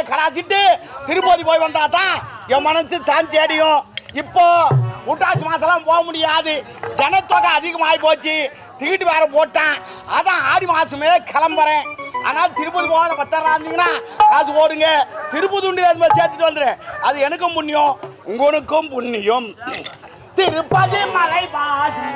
அப்படியே கடாச்சிட்டு திருப்பதி போய் வந்தா தான் என் மனசு சாந்தி அடையும். இப்போ புட்டாசி மாசம்லாம் போக முடியாது. ஜனத்தொகை அதிகமாகி போச்சு. டிக்கெட் வேற போட்டேன். அதான் ஆடி மாசமே கிளம்புறேன். ஆனால் திருப்பதி போகாத பத்தாயிரம் இருந்தீங்கன்னா காசு போடுங்க. திருப்பதி உண்டு அது மாதிரி சேர்த்துட்டு வந்துரு அது எனக்கும் புண்ணியம் உங்களுக்கும் புண்ணியம். திருப்பதி மலை பாதி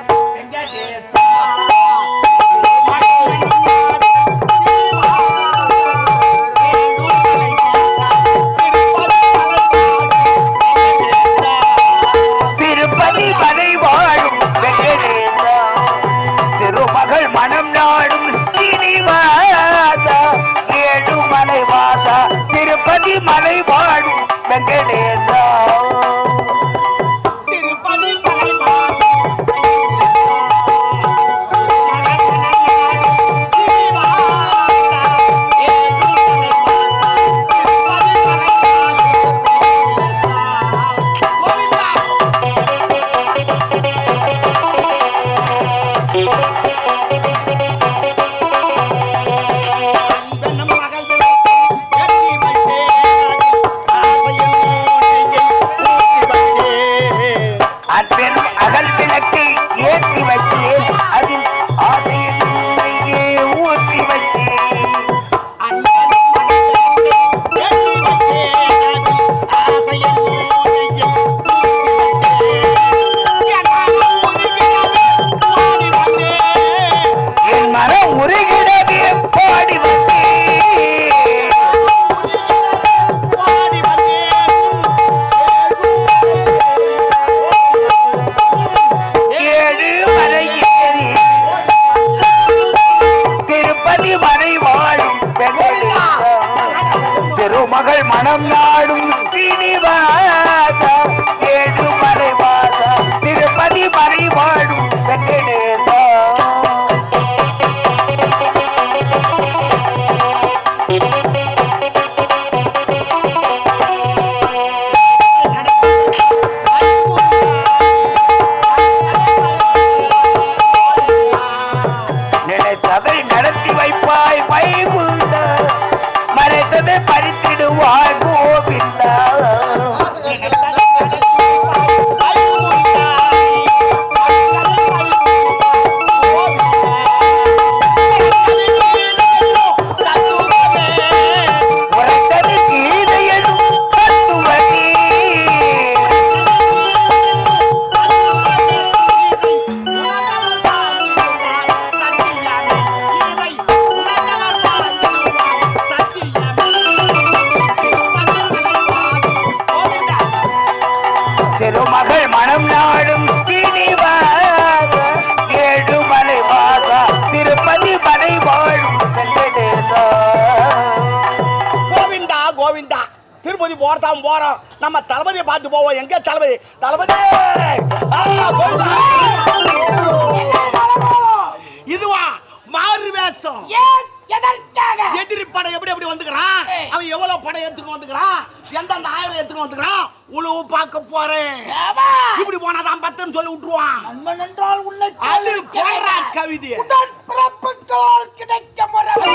மலை வாழும் வெங்கடேசா. வைப்பாய் மறைத்ததை பறித்திடுவார் கோவிந்தா திருப்பதி போறதாம் போறோம். நம்ம தளபதியை பார்த்து போவோம். எங்க தளபதி? தளபதி. இதுவா மாறு வேஷம். எதிரி படம் எப்படி எப்படி வந்துக்கிறான். அவன் எவ்வளவு படம் எடுத்துட்டு வந்துக்கிறான்? எந்தெந்த ஆயிரம் எடுத்துட்டு வந்துக்கிறான்? உழவு பார்க்க போறேன். இப்படி போனாதான் பத்துன்னு சொல்லி விட்டுருவான். நண்பன் என்றால் உன்னை அது வேண்டாம். கவிதை உடன் பிறப்புகளால் கிடைக்க உறவு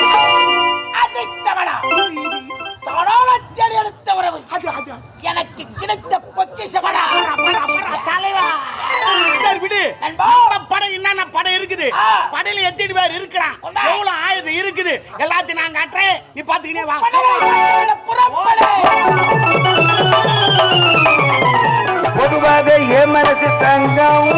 அதிர்ஷ்டவனா தானான தேடி எடுத்த உறவு அது அது அது. எனக்கு கிடைத்த போடா, தலைவா. சரி விடு நண்பா. நம்ம படம் என்னென்ன படம் இருக்குது. படையில எத்தனை பேர் இருக்கிறான். எவ்வளவு ஆயுதம் இருக்குது எல்லாத்தையும் நான் காட்டுறேன் நீ பாத்துக்கினே வா பொதுவாக என் மனசு தங்கம்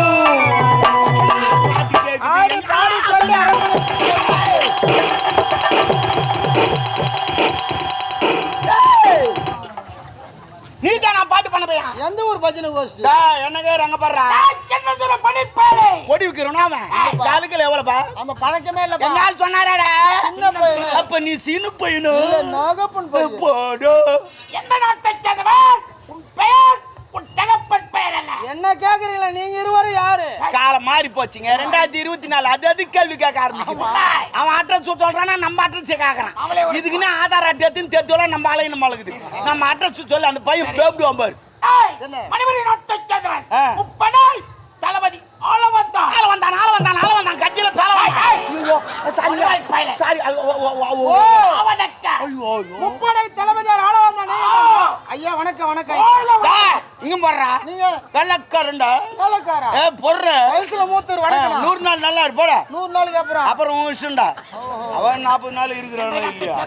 எந்த ஊர் பஜனை கோஷ்டி? என்னங்க ரங்க பாடுறா நான் சின்ன தூரம் பணிப்பேடு கொடி விக்கிறோம் அவன். காலுக்கு எவ்வளவுப்பா அந்த பழக்கமே இல்ல எங்க ஆள் சொன்னாராடா? சின்ன பையன். அப்ப நீ சின்ன பையனும் நாகப்பன் பையன். போடோ. எந்த நாட்டை சேர்ந்தவன் உன் பெயர் உன் தகப்பன் பெயர் என்ன? என்ன கேக்குறீங்களா? நீங்க இருவரும் யாரு? காலம் மாறி போச்சுங்க. ரெண்டாயிரத்தி இருபத்தி நாலு அது அது கேள்வி கேட்க ஆரம்பிக்கும் அவன் அட்ரஸ் சொல்றானா? நம்ம அட்ரஸ் ஒரு- இதுக்குன்னு ஆதார் அட்டை எடுத்துன்னு தெரிஞ்சோல நம்ம ஆலையும் நம்ம அழகுது நம்ம அட்ரஸ் சொல்லி அந்த பையன் பேப்பிடுவான் பாரு? மணிமணி நாட்டை சேர்ந்தவன். முப்படை தளபதி ஆள வந்தான் ஆள வந்தான் ஆள வந்தான் ஆள வந்தான் கட்சியில பேல. ஐயோ. சாரி. சாரி ஓ அவனக்க. ஐயோ முப்படை தளபதியார் ஆள வந்தானே. ஐயா வணக்கம் வணக்கம். இங்க போடுறா நீங்க? வெள்ளக்காரண்டா வேலைக்காரா ஏ பொர்ற. வயசுல மூத்தர் வணக்கம் நூறு நாள் நல்லா இருப்போட. நூறு நாளுக்கு அப்புறம்? அப்புறம் உன் விஷயம்டா. அவன் நாற்பது நாள் இருக்கிறானா இல்லையா?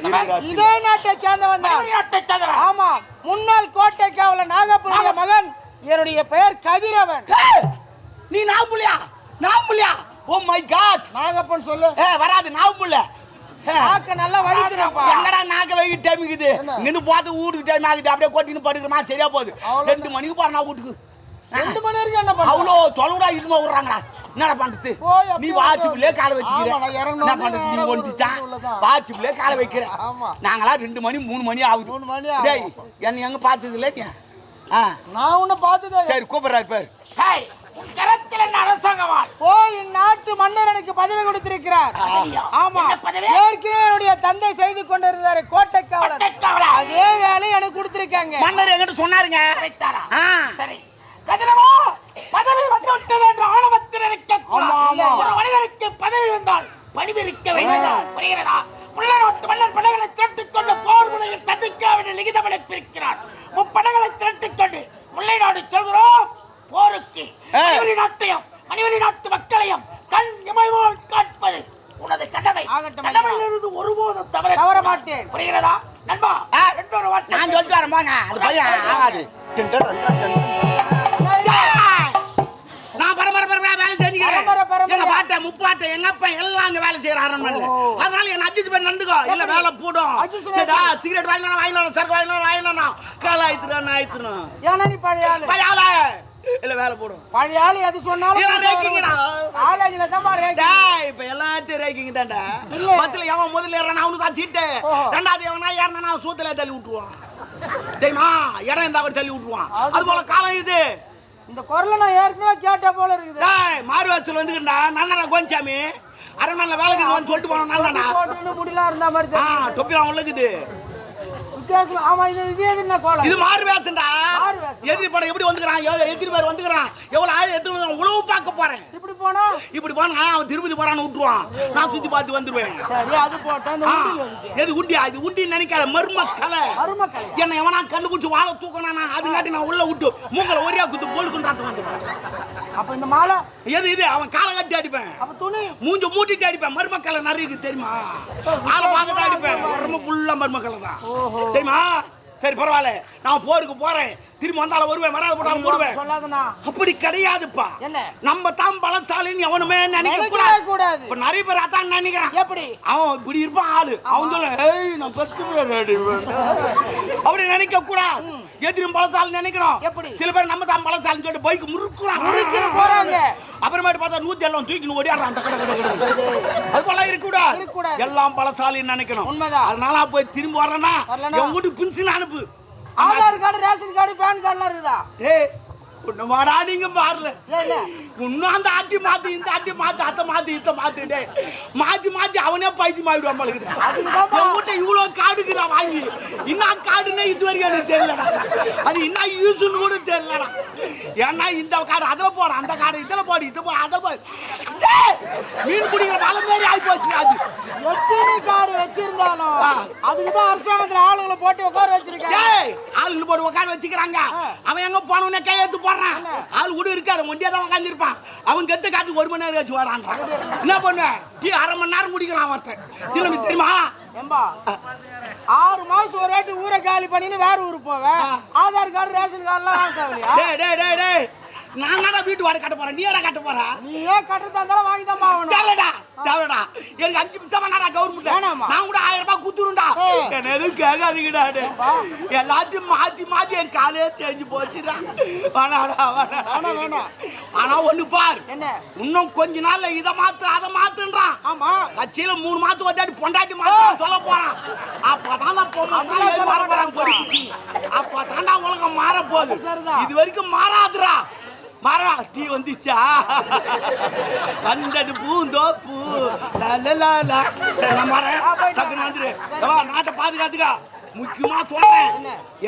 இதே நாட்டை சேர்ந்தவன் தான். நாட்டை சேர்ந்தவன். ஆமா. முன்னாள் கோட்டை காவலர் நாகப்பனுடைய மகன் என்னுடைய பெயர் கதிரவன். நீ நாம்புலியா நாம்புலியா ஓ மை காட் நாகப்பன் சொல்லு. ஏ வராது நாம்புல பார்க்க நல்லா வலிக்கிறப்பா எங்கடா நாக்க வைக்க டைம் இருக்குது? என்ன? இங்கிருந்து பார்த்து வீட்டுக்கு டைம் ஆகுது. அப்படியே கொட்டின்னு படுக்கிறமா சரியா போகுது. ரெண்டு மணிக்கு போறா வீட்டுக்கு? ரெண்டு மணி வரைக்கும் என்ன பண்ண அவ்வளோ தொலைவுடா இதுமா விடுறாங்கடா என்னடா பண்றது? நீ வாட்சிப்புலே காலை வச்சுக்கிற. ஆமா, நான் இறங்குன என்ன பண்றது? நீ உள்ளதான். வாட்சிப்புலே காலை வைக்கிற. ஆமா. நாங்களா ரெண்டு மணி மூணு மணி ஆகுது. மூணு மணி ஆகும். டேய் என்ன எங்க பார்த்தது இல்லை நீ? ஆ. நான் உன்னை பார்த்ததே. சரி கூப்பிடுறாரு பேர். உன் கரத்தில் என்ன அரசாங்கவாள் போய் இந்நாட்டு மன்னர் எனக்கு பதவி கொடுத்திருக்கிறார்? ஆமா? ஏற்கனவே என்னுடைய தந்தை செய்து கொண்டிருந்தாரு கோட்டை காவலர்? அதே வேலை எனக்கு கொடுத்திருக்காங்க. மன்னர் என்கிட்ட சொன்னாருங்க. சரி. கதிரவா பதவி வந்து விட்டது என்று ஆணவத்தில் இருக்க. ஒரு மனிதனுக்கு பதவி வந்தால் பணிவிருக்க வேண்டியதான் புரிகிறதா? உள்ள நாட்டு மன்னர் படைகளை திரட்டிக் கொண்டு போர் முனையில் சந்திக்காவிட லிகிதம் அனுப்பியிருக்கிறார் முப்படைகளை திரட்டிக் கொண்டு முல்லை நாடு செல்கிறோம். போருக்கு ஏய். மணிவழி நாட்டையும் மணிவழி நாட்டு மக்களையும் கண் இமைவோல் காட்பது. உனது கடமை. கடமையிலிருந்து ஒருபோதும் தவற தவற மாட்டேன். புரிகிறதா? நண்பா. ரெண்டொரு வார்த்தை நான் சொல்லிட்டு வரேன் போங்க. அது பையன் ஆகாது. நான் பரபர பரபர வேலை செஞ்சுக்கிறேன். எங்க பாட்ட முப்பாட்ட எங்க அப்பா எல்லாம் அங்க வேலை செய்யற அரண்மனையில. அதனால என்ன அட்ஜஸ்ட் பண்ணி நடந்துக்கோ இல்ல வேலை போடும். சிகரெட் வாங்கினா வாங்கினா சரக்கு வாங்கினா வாங்கினா கால ஆயித்துறான் ஆயித்துறான் ஏன்னா நீ பழைய பையால இல்ல வேலை போடும் பழைய ஆளு எது சொன்னாலும். காலேஜ்ல தான் டேய் இப்ப எல்லாத்தையும் ரேக்கிங் தான்டா. பஸ்ல எவன் முதல்ல ஏறான் அவனுக்கு தான் சீட்டு. ரெண்டாவது எவனா ஏறினா அவன் சூத்துல தள்ளி விட்டுருவான். தெரியுமா? இடம் இருந்தா கூட தள்ளி விட்டுருவான். அது போல காலம் இது. இந்த குரலை நான் ஏற்கனவே கேட்ட போல இருக்குது. டேய் மாறு வாசல் வந்துக்கிட்டா நந்தனா கோஞ்சாமி அரண்மனையில் வேலைக்கு வந்து சொல்லிட்டு போனோம் போட்டுன்னு முடியல இருந்த மாதிரி ஆ. தொப்பி அவன் உள்ளுக்குது. வித்தியாசம் ஆமா இது இது என்ன கோலம்? இது மாறு வேஷம்டா. எதிரி படம் எப்படி வந்துக்கிறான்? எதிரி பேர் வந்துக்கிறான். எவ்வளவு ஆயிரம் எடுத்து வந்து உழவு பார்க்க போறேன். இப்படி போனா இப்படி போனா அவன் திருப்பதி போறான்னு விட்டுருவான். நான் சுத்தி பார்த்து வந்துருவேன். சரி அது போட்டேன் எது உண்டியா? இது உண்டி நினைக்காத மர்ம கலை மருமக்களை என்ன எவனா கண்டுபிடிச்சு வாழை தூக்கணா அதுங்காட்டி நான் உள்ள விட்டு மூக்கல ஒரே குத்து போலுக்குன்றாத்து வந்துடுவேன் அப்ப இந்த மாலை? எது இது? அவன் காலை கட்டி அடிப்பேன். அப்ப துணி? மூஞ்ச மூட்டிட்டு அடிப்பேன். மருமக்களை நிறைய தெரியுமா? ஆளை பார்க்க தான் அடிப்பேன். ரொம்ப புள்ள மருமக்களை தான். தெரியுமா? சரி பரவாயில்ல. நான் போருக்கு போறேன். திரும்பி வந்தாலும் வருவேன் வராது போட்டாலும் வருவேன் சொல்லாதண்ணா. அப்படி கிடையாதுப்பா. என்ன? நம்ம தான் பலசாலின்னு எவனுமே நினைக்க கூடாது. கூடாது. இப்ப நிறைய பேர் அதான் நினைக்கிறான். எப்படி? அவன் இப்படி இருப்பான் ஆளு. அவன் சொல்ல ஏய் நான் பத்து பேர் அடிப்பேன்." அப்படி நினைக்க கூடாது. எதிரும் பலசாலி நினைக்கிறோம் எப்படி? சில பேர் நம்ம தான் பலசாலின்னு சொல்லிட்டு பைக் முறுக்குறான் முறுக்கின்னு போறாங்க. அப்புறமேட்டு பார்த்தா நூத்தி எல்லாம் தூக்கின்னு ஓடியாடுறான் அந்த கடை கடை அது போல இருக்கக்கூடாது. எல்லாம் பலசாலின்னு நினைக்கணும் உண்மைதான். அதனால போய் திரும்பி வரேன்னா வரலனா? என் வீட்டு பின்சின் அனுப்பு Aadhaar card ration card PAN கார்டுலாம் இருக்குதா ஏய் ஒண்ணு மாடா நீங்க பாருல இன்னும் அந்த ஆட்டி மாத்து இந்த ஆட்டி மாத்து அத்தை மாத்து இத்த மாத்து டேய். மாத்தி மாத்தி அவனே பைத்தியம் ஆயிடுவான் பழகுது அதுக்குதான்ப்பா. என் வீட்டை இவ்வளவு காடுக்குதா வாங்கி என்ன காடுன்னே இது வரைக்கும் எனக்கு தெரியலடா. அது என்ன யூஸ்னு கூட தெரியலடா. ஏன்னா இந்த காடு அதுல போற அந்த காடு இதுல போடு இது போ போடு. டேய், மீன் பிடிக்கிற வலை மாதிரி ஆகி போச்சு அது. எத்தனை கார்டு வச்சிருந்தாலும். அதுக்கு தான் அரசாங்கத்துல ஆளுங்களை போட்டு உட்கார வச்சிருக்காங்க. ஏய் ஆளுங்க போட்டு உட்கார வச்சுக்கிறாங்க. அவன் எங்க போனவனே கையெழுத்து போடுறான். ஆள் கூட இருக்காது ஒண்டியா தான் உட்காந்துருப்பான் அவன் கெத்த காட்டுக்கு ஒரு மணி நேரம் வச்சு வரான்றான் என்ன பண்ண? டீ அரை மணி நேரம் குடிக்கிறான் ஒருத்தன். தெரியுமா ஆறு மாசம் ஒரு வாட்டி ஊரை காலி பண்ணின்னு வேற ஊரு போவேன் ஆதார் கார்டு ரேஷன் கார்டுலாம் வாங்க தேவையா டேய் டேய் டேய் டேய் நான் தானே வீட்டு வாடகை கட்ட போறேன்? நீ ஏடா கட்ட போற? நீ ஏன் கட்டுறதா இருந்தாலும் வாங்கி தான் ஆகணும். தேவைடா தேவைடா எனக்கு அஞ்சு நிமிஷம் வேணாடா கவர்மெண்ட் வேணாமா? நான் கூட ஆயிரம் ரூபாய் குத்துருண்டா ஏய். என்ன எதுவும் கேட்காதீங்கடாடு எல்லாத்தையும் மாத்தி மாத்தி என் காலே தேஞ்சு போச்சுடா. வேணாடா வேணாடா. வேணாம் வேணாம். ஆனா ஒண்ணு பார். என்ன? இன்னும் கொஞ்ச நாள்ல இத மாத்து அதை மாத்துன்றான் ஆமா. கட்சியில மூணு மாத்து வந்தாடி பொண்டாட்டி மாத்து சொல்ல போறான். அப்பதான் தான் மாட்டான்ப்பா. பொறுக்கி அப்பதான்டா உலகம் மாற போகுது. இது வரைக்கும் மாறாதுடா. மாறா டீ வந்துச்சா? வந்தது பூந்தோப்பு டக்குன்னு வந்துரு. நாட்டை பாதுகாத்துக்கா. முக்கியமா சொல்றேன்?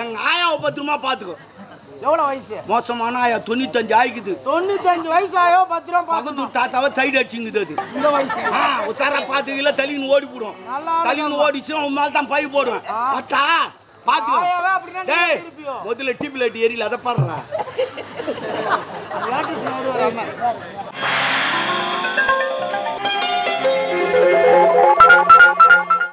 எங்க ஆயாவை பத்திரமா பாத்துக்கோ. எவ்வளவு வயசு? மோசமான ஆயா தொண்ணூத்தஞ்சு ஆயிக்குது. தொண்ணூத்தஞ்சு வயசு ஆயோ பத்திரம் பார்க்கணும் பக்கத்து தாத்தாவை சைடு அடிச்சுங்குது அது. இந்த வயசு. ஆ, உசாரா பாத்துக்கல தலின்னு ஓடி போடும் தலின்னு ஓடிச்சுன்னா உன் மேல தான் பை போடுவேன். பத்தா அப்படின்னா நீ டேய் முதல்ல டியூப் லைட் எரியல அதை பாடுறா லேட்டஸ்ட் வருவார்